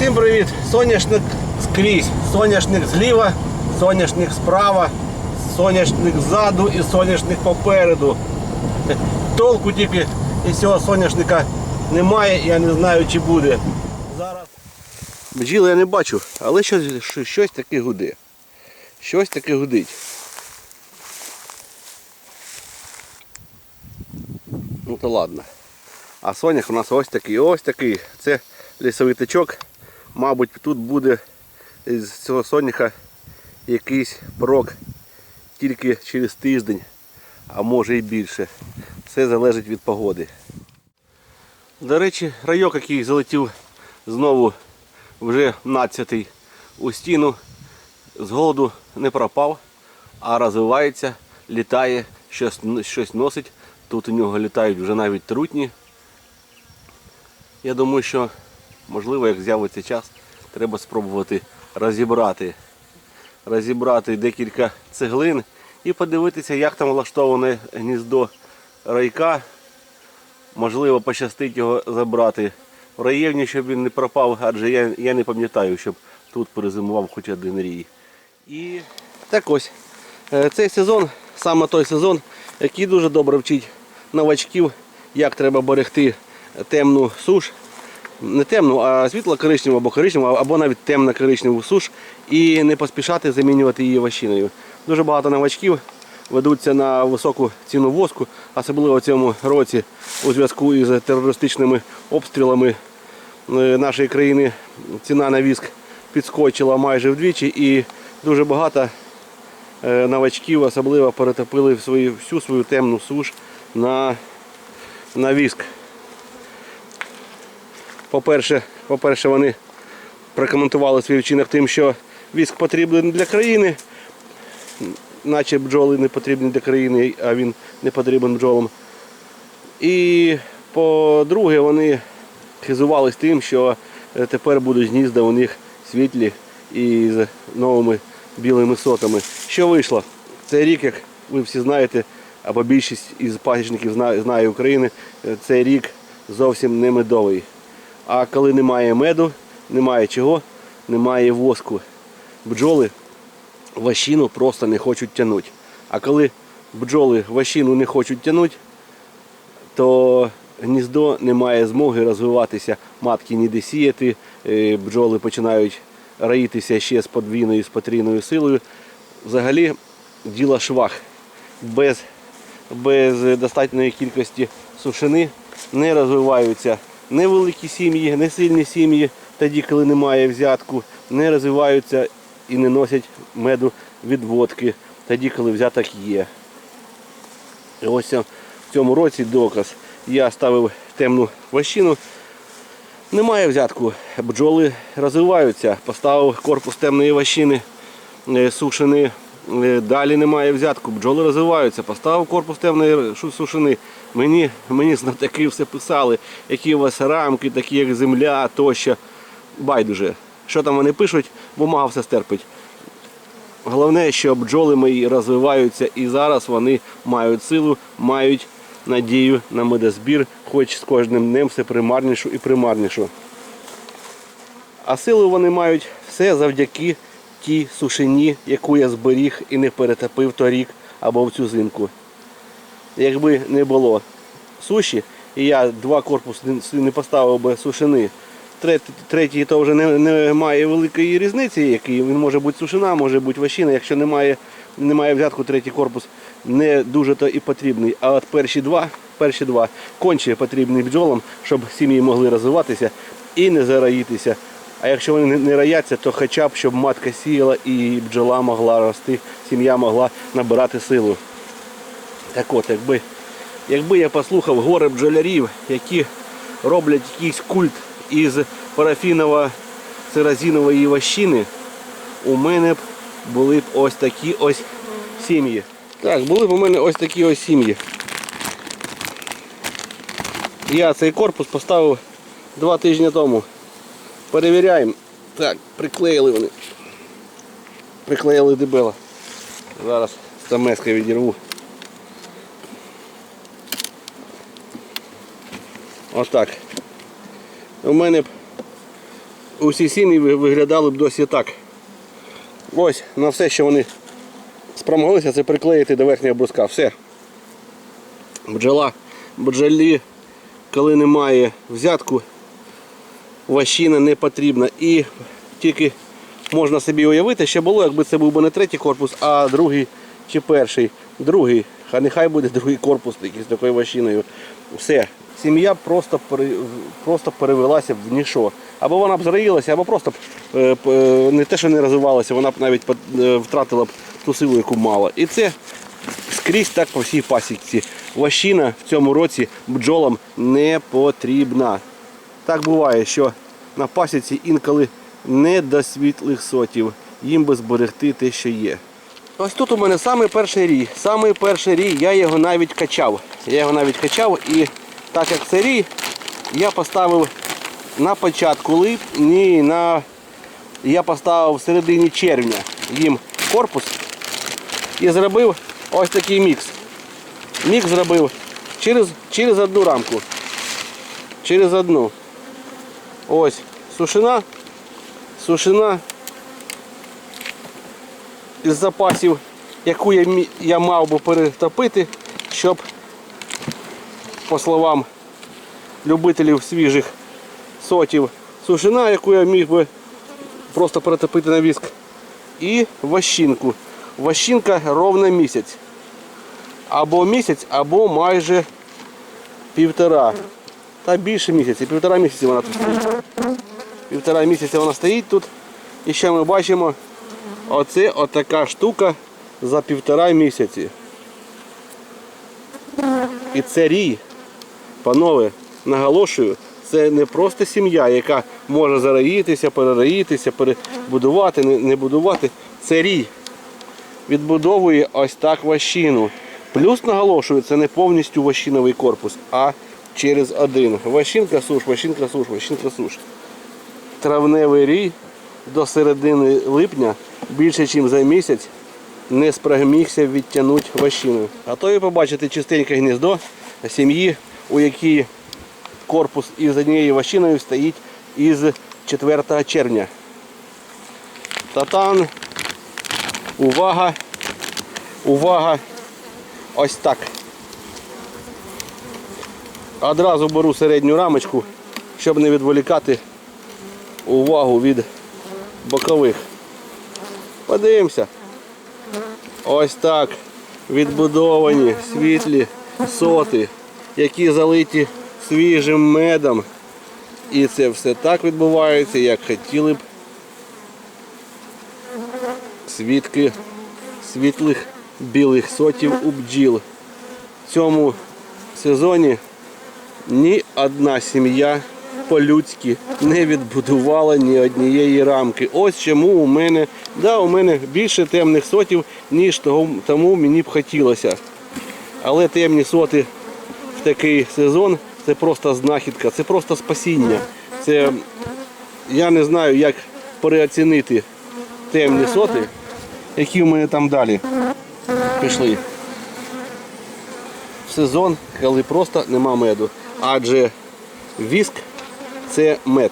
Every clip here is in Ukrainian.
Всім привіт! Соняшник скрізь. Соняшник зліва, соняшник справа, соняшник ззаду і соняшник попереду. Толку тільки із цього соняшника немає, я не знаю чи буде. Зараз. Бджіли я не бачу, але щось, щось, таке гуде. Щось таке гудить. Ну то ладно. А сонях у нас ось такий, ось такий. Це лісовий тичок. Мабуть, тут буде з цього соняха якийсь прок тільки через тиждень, а може і більше. Все залежить від погоди. До речі, райок, який залетів знову вже 12-й у стіну, з голоду не пропав, а розвивається, літає, щось, щось носить. Тут у нього літають вже навіть трутні. Я думаю, що можливо, як з'явиться час, треба спробувати розібрати, розібрати декілька цеглин і подивитися, як там влаштоване гніздо райка. Можливо, пощастить його забрати в районі, щоб він не пропав, адже я, я не пам'ятаю, щоб тут перезимував хоч один рій. І так ось. е, Цей сезон саме той сезон, який дуже добре вчить новачків, як треба берегти темну суш. Не темну, а світло коричневу або коричневу, або навіть темно коричневу суш і не поспішати замінювати її вощиною. Дуже багато новачків ведуться на високу ціну воску, особливо в цьому році у зв'язку із терористичними обстрілами е, нашої країни ціна на віск підскочила майже вдвічі і дуже багато е, новачків особливо перетопили всю свою темну суш на, на віск. По-перше, по-перше, вони прокоментували свій вчинок тим, що віск потрібен для країни, наче бджоли не потрібні для країни, а він не потрібен бджолам. І по-друге, вони хизувались тим, що е, тепер будуть гнізда у них світлі і з новими білими сотами. Що вийшло? Цей рік, як ви всі знаєте, або більшість із пасічників знає, України, е, цей рік зовсім не медовий. А коли немає меду, немає чого, немає воску. Бджоли ващину просто не хочуть тягнути. А коли бджоли ващину не хочуть тягнути, то гніздо не має змоги розвиватися, матки ніде сіяти, е, бджоли починають раїтися ще з подвійною, з потрійною силою. Взагалі діло швах. Без, без достатньої кількості сушини не розвиваються невеликі сім'ї, не сильні сім'ї, тоді, коли немає взятку, не розвиваються і не носять меду від водки, тоді, коли взяток є. І ось в цьому році доказ. Я ставив темну вощину. Немає взятку. Бджоли розвиваються. Поставив корпус темної вощини е, сушини. Е, Далі немає взятку. Бджоли розвиваються. Поставив корпус темної сушини. Мені, мені знатоки все писали, які у вас рамки, такі як земля тощо. Байдуже. Що там вони пишуть, бумага все стерпить. Головне, що бджоли мої розвиваються і зараз вони мають силу, мають надію на медозбір, хоч з кожним днем все примарнішу і примарнішу. А силу вони мають все завдяки тій сушині, яку я зберіг і не перетопив торік або в цю зимку. Якби не було суші, і я два корпуси не- не поставив би сушини, третій, то вже не, немає великої різниці, який він може бути сушина, може бути ващина. Якщо немає, немає взятку, третій корпус не дуже то і потрібний. А от перші два, перші два конче потрібні бджолам, щоб сім'ї могли розвиватися і не зараїтися. А якщо вони не- раяться, то хоча б щоб матка сіяла і бджола могла рости, сім'я могла набирати силу. Так от, якби, якби я послухав горе бджолярів, які роблять якийсь культ із парафіново-церазінової ващини, у мене б були б ось такі ось сім'ї. Так, були б у мене ось такі ось сім'ї. Я цей корпус поставив два тижні тому. Перевіряємо. Так, приклеїли вони. Приклеїли дебела. Зараз стамеска відірву. Отак. У мене б усі сім'ї виглядали б досі так. Ось на все, що вони спромоглися, це приклеїти до верхнього бруска. Все. Бджола, бджолі, коли немає взятку, ващина не потрібна. І тільки можна собі уявити, що було, якби це був би не третій корпус, а другий чи перший. Другий. А нехай буде другий корпус з такою ващиною. Все. Сім'я просто, просто перевелася в ніщо. Або вона б зраїлася, або просто б е, е, не те, що не розвивалася, вона б навіть е, втратила б ту силу, яку мала. І це скрізь так по всій пасіці. Ващина в цьому році бджолам не потрібна. Так буває, що на пасіці інколи не до світлих сотів. Їм би зберегти те, що є. Ось тут у мене самий перший рій. Самий перший рій, я його навіть качав. Я його навіть качав і так як це рій, я поставив на початку липні, на... я поставив в середині червня їм корпус і зробив ось такий мікс. Мікс зробив через, через одну рамку. Через одну. Ось сушина, сушина із запасів, яку я, я мав би перетопити, щоб, по словам любителів свіжих сотів, сушина, яку я міг би просто перетопити на віск, і ващинку. Ващинка ровно місяць. Або місяць, або майже півтора. Та більше місяця, півтора місяця вона тут стоїть. Півтора місяця вона стоїть тут. І ще ми бачимо, оце отака штука за півтора місяці. І це рій, панове, наголошую, це не просто сім'я, яка може зараїтися, перераїтися, перебудувати, не, не будувати. Це рій. Відбудовує ось так ващину. Плюс наголошую, це не повністю ващиновий корпус, а через один. Ващинка суш, ващинка суш, ващинка суш. Травневий рій до середини липня більше, ніж за місяць не спромігся відтягнути ващину. А то ви побачите чистеньке гніздо сім'ї, у якій корпус із однією ващиною стоїть із 4 червня. Татан. Увага! Увага! Ось так. Одразу беру середню рамочку, щоб не відволікати увагу від бокових. Подивимося. Ось так. Відбудовані світлі соти, які залиті свіжим медом. І це все так відбувається, як хотіли б свідки світлих білих сотів у бджіл. В цьому сезоні ні одна сім'я по-людськи не відбудувала ні однієї рамки. Ось чому у мене, да, у мене більше темних сотів, ніж того, тому мені б хотілося. Але темні соти в такий сезон це просто знахідка, це просто спасіння. Це я не знаю, як переоцінити темні соти, які в мене там далі пішли. В сезон, коли просто нема меду. Адже віск це мед.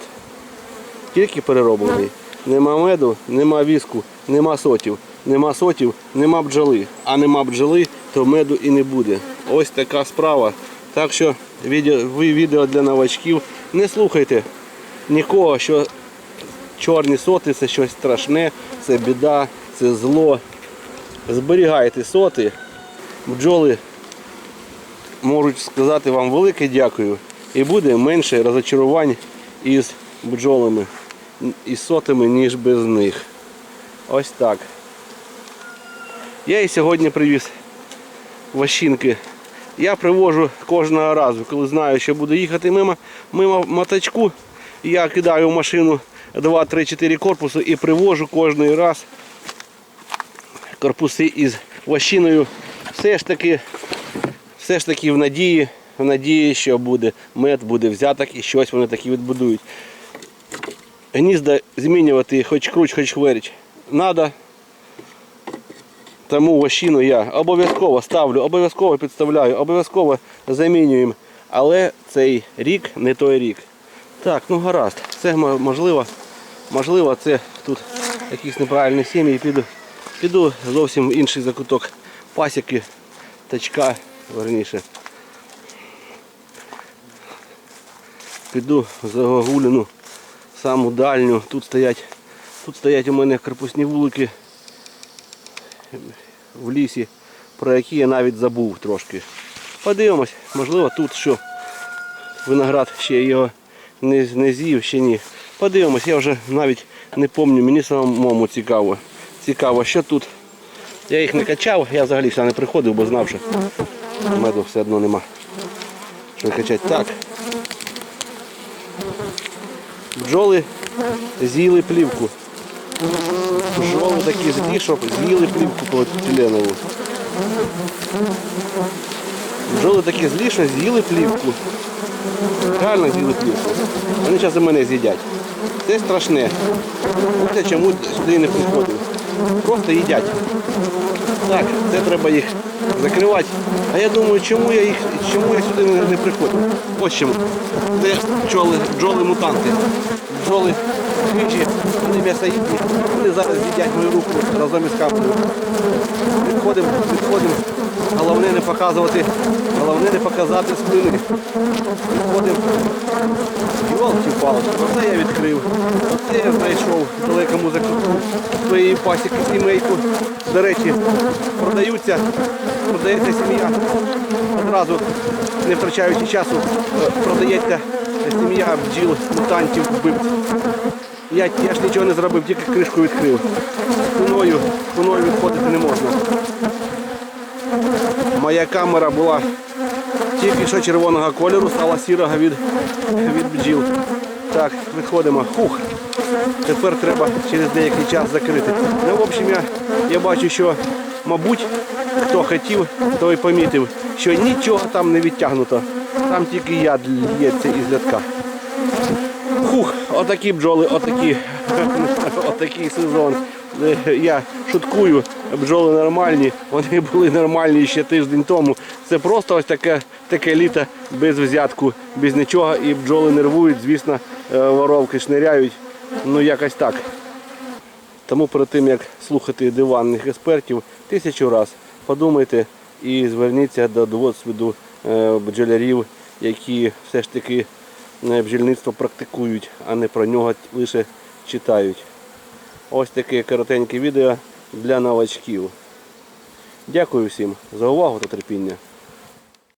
Тільки перероблений. Нема меду, нема віску, нема сотів. Нема сотів, нема бджоли. А нема бджоли, то меду і не буде. Ось така справа. Так що відео, ви відео для новачків. Не слухайте нікого, що чорні соти це щось страшне, це біда, це зло. Зберігайте соти, бджоли можуть сказати вам велике дякую. І буде менше розочарувань із бджолами, із сотами, ніж без них. Ось так. Я і сьогодні привіз ващинки. Я привожу кожного разу, коли знаю, що буду їхати мимо, мимо моточку. Я кидаю в машину 2-3-4 корпуси і привожу кожний раз корпуси із ващиною. Все ж таки, все ж таки в надії, в надії, що буде мед, буде взяток і щось вони такі відбудують. Гнізда змінювати хоч круч, хоч хверч. Надо. Тому ващину я обов'язково ставлю, обов'язково підставляю, обов'язково замінюємо. Але цей рік не той рік. Так, ну гаразд, це можливо Можливо, це тут якісь неправильні сім'ї. Піду, піду зовсім в інший закуток пасіки, тачка, верніше. Піду за Гагуліну, саму дальню. Тут стоять, тут стоять у мене корпусні вулики в лісі, про які я навіть забув трошки. Подивимось, можливо тут що виноград ще його не, не з'їв, ще ні. Подивимось, я вже навіть не пам'ятаю, мені самому цікаво. Цікаво, що тут. Я їх не качав, я взагалі сюди не приходив, бо знав, що меду все одно нема. Що качати. Так. Бджоли з'їли плівку. Бджоли такі злі, з'їли плівку поліетиленову. Бджоли такі злі, що з'їли плівку. Реально з'їли плівку. Вони зараз і мене з'їдять. Це страшне. Ось чому сюди не приходив. Просто їдять. Так, це треба їх закривати. А я думаю, чому я їх, чому я сюди не, приходжу? Ось чому. Це бджоли, бджоли мутанти. Бджоли хижі, вони м'ясоїдні. Вони зараз їдять мою руку разом із каплею. Підходимо, відходимо. Головне не показувати, головне не показати спини. Відходимо. Йолки палки, оце я відкрив. Оце я знайшов в далекому закутку своєї пасіки сімейку. До речі, продаються, продається сім'я. Одразу, не втрачаючи часу, е, продається сім'я бджіл, мутантів, вбивців. Я, я ж нічого не зробив, тільки кришку відкрив. Спиною, спиною відходити не можна. Моя камера була тільки що червоного кольору, стала сірого від, від бджіл. Так, виходимо. Хух. Тепер треба через деякий час закрити. Ну, в общем, я, я бачу, що, мабуть, хто хотів, той помітив, що нічого там не відтягнуто. Там тільки яд лється із лятка. Хух, отакі бджоли, отакі, отакий сезон. Я шуткую, бджоли нормальні, вони були нормальні ще тиждень тому. Це просто ось таке, таке літо без взятку, без нічого, і бджоли нервують, звісно, е, воровки шниряють. Ну якось так. Тому перед тим як слухати диванних експертів, тисячу раз подумайте і зверніться до досвіду е, бджолярів, які все ж таки е, бджільництво практикують, а не про нього лише читають. Ось таке коротеньке відео для новачків. Дякую всім за увагу та терпіння.